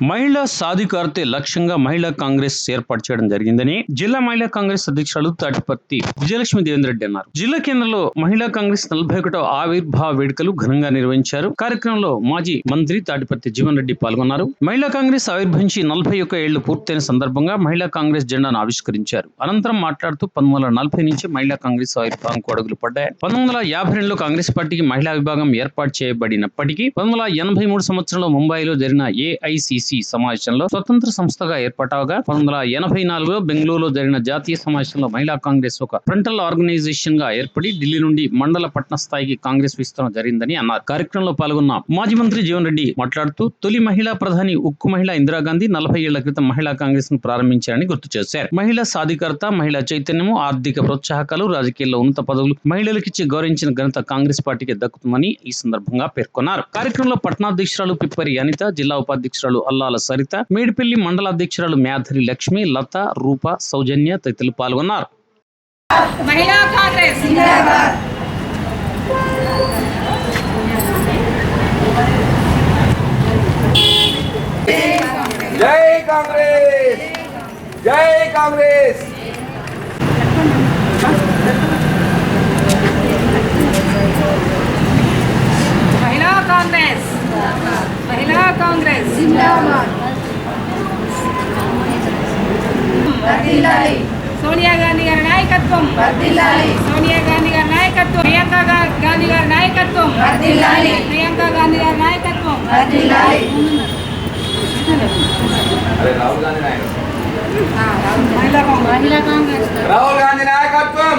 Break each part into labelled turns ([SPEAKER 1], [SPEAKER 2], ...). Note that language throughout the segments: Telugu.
[SPEAKER 1] మహిళా సాధికారతే లక్ష్యంగా మహిళా కాంగ్రెస్ ఏర్పాటు చేయడం జరిగిందని జిల్లా మహిళా కాంగ్రెస్ అధ్యక్షురాలు తాటిపత్తి విజయలక్ష్మి దేవేంద్ర రెడ్డి అన్నారు. జిల్లా కేంద్రంలో మహిళా కాంగ్రెస్ నలభై ఒకటో ఆవిర్భావ వేడుకలు ఘనంగా నిర్వహించారు. కార్యక్రమంలో మాజీ మంత్రి తాటిపత్తి జీవన్ రెడ్డి పాల్గొన్నారు. మహిళా కాంగ్రెస్ ఆవిర్భవించి నలభై ఒక ఏళ్ళు పూర్తయిన సందర్భంగా మహిళా కాంగ్రెస్ జెండాను ఆవిష్కరించారు. అనంతరం మాట్లాడుతూ పంతొమ్మిది వందల నలభై నుంచి మహిళా కాంగ్రెస్ ఆవిర్భావం అడుగులు పడ్డాయి. పంతొమ్మిది వందల యాభై రెండులో కాంగ్రెస్ పార్టీకి మహిళా విభాగం ఏర్పాటు చేయబడినప్పటికీ పంతొమ్మిది వందల ఎనభై మూడు సంవత్సరంలో ముంబైలో జరిగిన ఏఐసిసి సమావేశంలో స్వతంత్ర సంస్థగా ఏర్పాటవగా పంతొమ్మిది వందల ఎనభై నాలుగులో బెంగళూరులో జరిగిన జాతీయ సమావేశంలో మహిళా కాంగ్రెస్ ఒక ఫ్రంటల్ ఆర్గనైజేషన్గా ఏర్పడి ఢిల్లీ నుండి మండల పట్టణ స్థాయికి కాంగ్రెస్ విస్తరణ జరిగిందని అన్నారు. కార్యక్రమంలో పాల్గొన్న మాజీ మంత్రి జీవన్ రెడ్డి మాట్లాడుతూ తొలి మహిళా ప్రధాని ఉక్కు మహిళ ఇందిరాగాంధీ నలభై ఏళ్ళ క్రితం మహిళా కాంగ్రెస్ను ప్రారంభించారని గుర్తు చేశారు. మహిళా సాధికారత మహిళా చైతన్యము ఆర్థిక ప్రోత్సాహకాలు రాజకీయాల్లో ఉన్నత పదవులు మహిళలకిచ్చి గౌరవించిన ఘనత కాంగ్రెస్ పార్టీకి దక్కుతుందని ఈ సందర్భంగా పేర్కొన్నారు. కార్యక్రమంలో పట్టణాధ్యక్షురాలు పిప్పరి అనిత జిల్లా ఉపాధ్యక్షురాలు అల్లాల సరిత మేడిపల్లి మండల అధ్యక్షురాలు మేధరి లక్ష్మి లత రూప సౌజన్య తదితరులు పాల్గొన్నారు.
[SPEAKER 2] మహిళా కాంగ్రెస్.
[SPEAKER 3] జై కాంగ్రెస్! జై కాంగ్రెస్!
[SPEAKER 2] మహిళా కాంగ్రెస్. మహిళా కాంగ్రెస్. సోనియా గాంధీ గారి నాయకత్వం. సోనియా గాంధీ గారి నాయకత్వం. ప్రియాంక గాంధీ గారి నాయకత్వం. ప్రియాంక గాంధీ గారి నాయకత్వం. మహిళా కాంగ్రెస్.
[SPEAKER 3] రాహుల్ గాంధీ నాయకత్వం.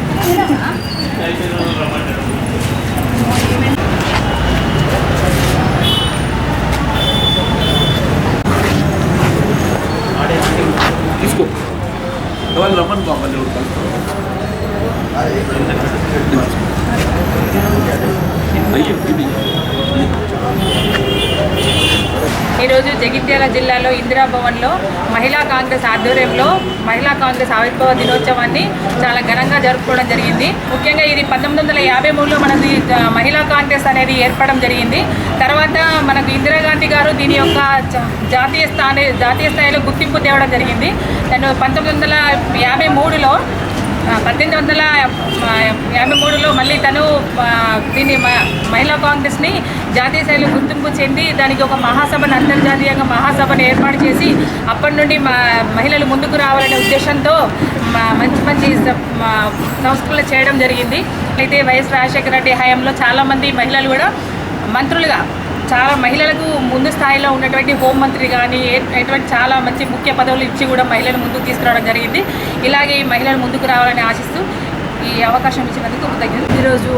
[SPEAKER 3] ఇక తీసుకో. వాళ్ళు రమ్మని బాబు అయ్యో ఇది
[SPEAKER 2] ఈరోజు జగిత్యాల జిల్లాలో ఇందిరా భవన్లో మహిళా కాంగ్రెస్ ఆధ్వర్యంలో మహిళా కాంగ్రెస్ ఆవిర్భావ దినోత్సవాన్ని చాలా ఘనంగా జరుపుకోవడం జరిగింది. ముఖ్యంగా ఇది పంతొమ్మిది వందల యాభై మూడులో మనది మహిళా కాంగ్రెస్ అనేది ఏర్పడడం జరిగింది. తర్వాత మనకు ఇందిరాగాంధీ గారు దీని యొక్క జాతీయ స్థాయి జాతీయ స్థాయిలో గుర్తింపు తేవడం జరిగింది. తను పంతొమ్మిది వందల యాభై మూడులో పద్దెనిమిది వందల యాభై మూడులో మళ్ళీ తను దీన్ని మ- మహిళా కాంగ్రెస్ని జాతీయ స్థాయిలో గుర్తింపు చెంది దానికి ఒక మహాసభను అంతర్జాతీయంగా మహాసభను ఏర్పాటు చేసి అప్పటి నుండి మా మహిళలు ముందుకు రావాలనే ఉద్దేశంతో మా- మంచి మంచి సంస్థలు చేయడం జరిగింది. అయితే వైఎస్ రాజశేఖర రెడ్డి హయాంలో చాలామంది మహిళలు కూడా మంత్రులుగా చాలా మహిళలకు ముందు స్థాయిలో ఉన్నటువంటి హోంమంత్రి కానీ ఎటువంటి చాలా మంచి ముఖ్య పదవులు ఇచ్చి కూడా మహిళలు ముందుకు తీసుకురావడం జరిగింది. ఇలాగే ఈ మహిళలు ముందుకు రావాలని ఆశిస్తూ ఈ అవకాశం ఇచ్చినందుకు కృతజ్ఞతలు.
[SPEAKER 4] ఈరోజు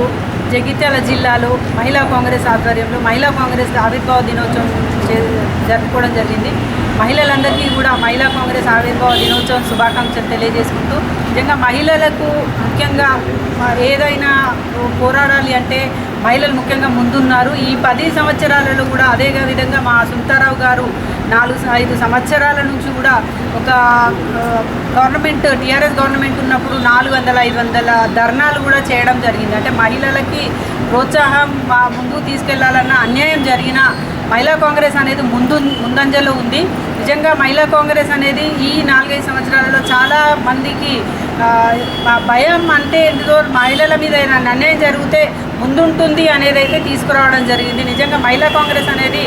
[SPEAKER 4] జగిత్యాల జిల్లాలో మహిళా కాంగ్రెస్ ఆధ్వర్యంలో మహిళా కాంగ్రెస్ ఆవిర్భావ దినోత్సవం చే- జరుపుకోవడం జరిగింది. మహిళలందరికీ కూడా మహిళా కాంగ్రెస్ ఆవిర్భావ దినోత్సవం శుభాకాంక్షలు తెలియజేసుకుంటూ నిజంగా మహిళలకు ముఖ్యంగా ఏదైనా పోరాడాలి అంటే మహిళలు ముఖ్యంగా ముందున్నారు. ఈ పది సంవత్సరాలలో కూడా అదే విధంగా మా సుంతారావు గారు నాలుగు ఐదు సంవత్సరాల నుంచి కూడా ఒక గవర్నమెంట్ టీఆర్ఎస్ గవర్నమెంట్ ఉన్నప్పుడు నాలుగు వందల ఐదు వందల ధర్నాలు కూడా చేయడం జరిగింది. అంటే మహిళలకి ప్రోత్సాహం ముందుకు తీసుకెళ్ళాలన్న అన్యాయం జరిగిన మహిళా కాంగ్రెస్ అనేది ముందు ముందంజలో ఉంది. నిజంగా మహిళా కాంగ్రెస్ అనేది ఈ నాలుగైదు సంవత్సరాలలో చాలా మందికి భయం అంటే ఎందుకో మహిళల మీద ఏదైనా అన్యాయం జరిగితే ముందుంటుంది అనేది అయితే తీసుకురావడం జరిగింది. నిజంగా మహిళా కాంగ్రెస్ అనేది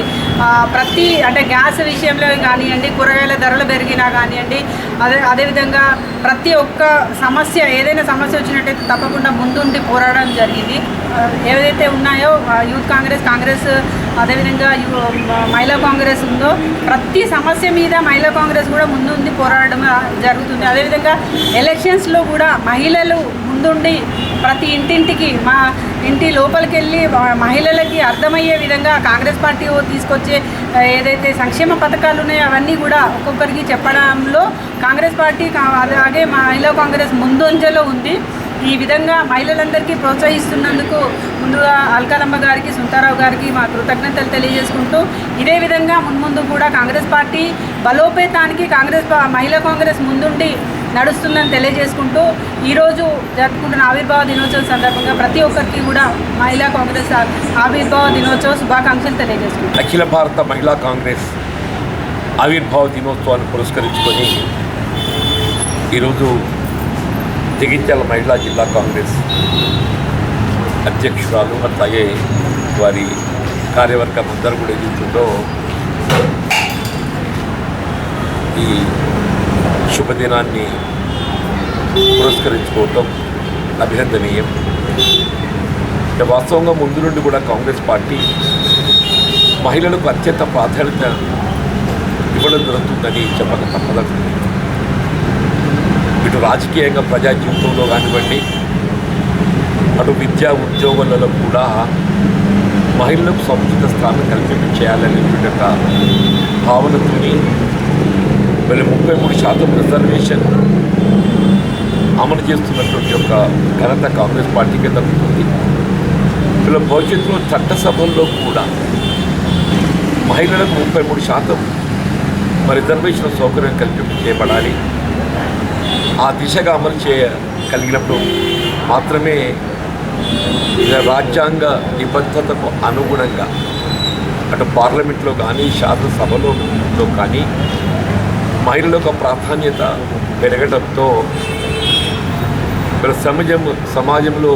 [SPEAKER 4] ప్రతి అంటే గ్యాస్ విషయంలో కానివ్వండి కూరగాయల ధరలు పెరిగినా కానివ్వండి అదే అదేవిధంగా ప్రతి ఒక్క సమస్య ఏదైనా సమస్య వచ్చినట్టయితే తప్పకుండా ముందుండి పోరాడడం జరిగింది. ఏదైతే ఉన్నాయో యూత్ కాంగ్రెస్ కాంగ్రెస్ అదేవిధంగా మహిళా కాంగ్రెస్ ఉందో ప్రతి సమస్య మీద మహిళా కాంగ్రెస్ కూడా ముందుండి పోరాడడం జరుగుతుంది. అదేవిధంగా ఎలక్షన్స్లో కూడా మహిళలు ముందుండి ప్రతి ఇంటింటికి మా ఇంటి లోపలికి వెళ్ళి మహిళలకి అర్థమయ్యే విధంగా కాంగ్రెస్ పార్టీ ఓ తీసుకొచ్చే ఏదైతే సంక్షేమ పథకాలు ఉన్నాయో అవన్నీ కూడా ఒక్కొక్కరికి చెప్పడంలో కాంగ్రెస్ పార్టీ కా- అలాగే మహిళా కాంగ్రెస్ ముందంజలో ఉంది. ఈ విధంగా మహిళలందరికీ ప్రోత్సహిస్తున్నందుకు ముందుగా అల్కాలమ్మ గారికి సుంతారావు గారికి మా కృతజ్ఞతలు తెలియజేసుకుంటూ ఇదే విధంగా మున్ముందు కూడా కాంగ్రెస్ పార్టీ బలోపేతానికి కాంగ్రెస్ మహిళా కాంగ్రెస్ ముందుండి నడుస్తుందని తెలియజేసుకుంటూ ఈరోజు జరుపుకుంటున్న ఆవిర్భావ దినోత్సవం సందర్భంగా ప్రతి ఒక్కరికి కూడా మహిళా కాంగ్రెస్ ఆవిర్భావ దినోత్సవ శుభాకాంక్షలు తెలియజేసుకుంటాం
[SPEAKER 5] అఖిల భారత మహిళా కాంగ్రెస్ ఆవిర్భావ దినోత్సవాన్ని పురస్కరించుకొని ఈరోజు జగిత్యాల మహిళా జిల్లా కాంగ్రెస్ అధ్యక్షురాలు అట్లాగే వారి కార్యవర్గం అందరూ కూడా ఎదుగుతుందో ఈ శుభదినాన్ని పురస్కరించుకోవటం అభినందనీయం. వాస్తవంగా ముందు నుండి కూడా కాంగ్రెస్ పార్టీ మహిళలకు అత్యంత ప్రాధాన్యత ఇవ్వడం జరుగుతుందని చెప్పక తప్పదంటుంది ఇటు రాజకీయంగా ప్రజా జీవితంలో కానివ్వండి అటు విద్యా ఉద్యోగాలలో కూడా మహిళలకు సముచిత స్థానం కల్పించేయాలనేటువంటి ఒక భావనతోని మరి ముప్పై మూడు శాతం రిజర్వేషన్ అమలు చేస్తున్నటువంటి యొక్క ఘనత కాంగ్రెస్ పార్టీకే దక్కుతుంది ఇలా భవిష్యత్తులో చట్టసభల్లో కూడా మహిళలకు ముప్పై మూడు శాతం మరి రిజర్వేషన్ సౌకర్యం కల్పింపు చేయబడాలి. ఆ దిశగా అమలు చేయగలిగినప్పుడు మాత్రమే రాజ్యాంగ నిబద్ధతకు అనుగుణంగా అటు పార్లమెంట్లో కానీ శాసనసభలో లో కానీ మహిళలకు ప్రాధాన్యత పెరగడంతో మరి సమాజం సమాజంలో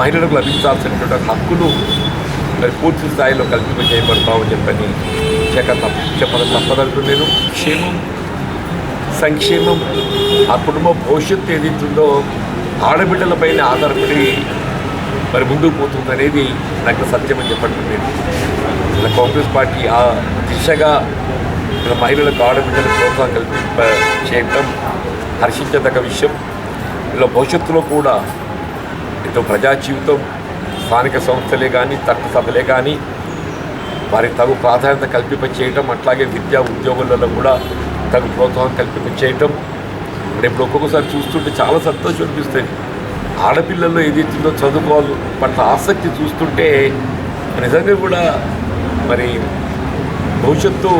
[SPEAKER 5] మహిళలకు లభించాల్సినటువంటి హక్కులు మరి పూర్తి స్థాయిలో కల్పింప చేయబడతామని చెప్పని చెక్క తప్ప చెప్పక తప్పదంటూ నేను క్షేమం. సంక్షేమం ఆ కుటుంబ భవిష్యత్తు ఏదైతుందో ఆడబిడ్డలపైన ఆధారపడి మరి ముందుకు పోతుందనేది నాకు సత్యం అని ఇలా కాంగ్రెస్ పార్టీ ఆ దిశగా ఇలా మహిళలకు ఆడబిడ్డలకు ప్రోత్సాహం కల్పింప చేయటం హర్షించదగ్గ విషయం. ఇలా భవిష్యత్తులో కూడా ఎంతో ప్రజా జీవితం స్థానిక సంస్థలే కానీ చట్టసభలే కానీ వారికి తగు ప్రాధాన్యత కల్పింప చేయటం అట్లాగే విద్యా ఉద్యోగులలో కూడా తగు ప్రోత్సాహం కల్పింప చేయటం ఇప్పుడు ఇప్పుడు ఒక్కొక్కసారి చూస్తుంటే చాలా సంతోషం అనిపిస్తుంది ఆడపిల్లల్లో ఏదైతుందో చదువుకోవాలి పట్ల ఆసక్తి చూస్తుంటే నిజంగా కూడా మరి భవిష్యత్తు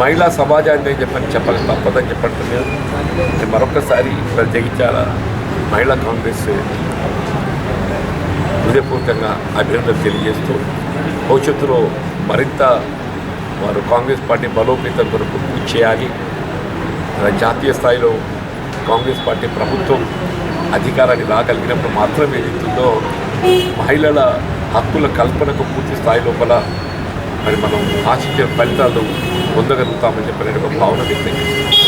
[SPEAKER 5] మహిళా సమాజాన్ని అని చెప్పని చెప్పాలి తప్పదని చెప్పండి నేను మరొకసారి మరి జగించాల మహిళా కాంగ్రెస్ హృదయపూర్వకంగా అభినందనలు తెలియజేస్తూ భవిష్యత్తులో మరింత వారు కాంగ్రెస్ పార్టీ బలోపేతం కొరకు కృషి చేయాలి. జాతీయ స్థాయిలో కాంగ్రెస్ పార్టీ ప్రభుత్వం అధికారాన్ని రాగలిగినప్పుడు మాత్రమే ఏదైతుందో మహిళల హక్కుల కల్పనకు పూర్తి స్థాయి లోపల మరి మనం ఆశించే ఫలితాలు పొందగలుగుతామని చెప్పిన ఒక భావన వ్యక్తం చేస్తున్నాం.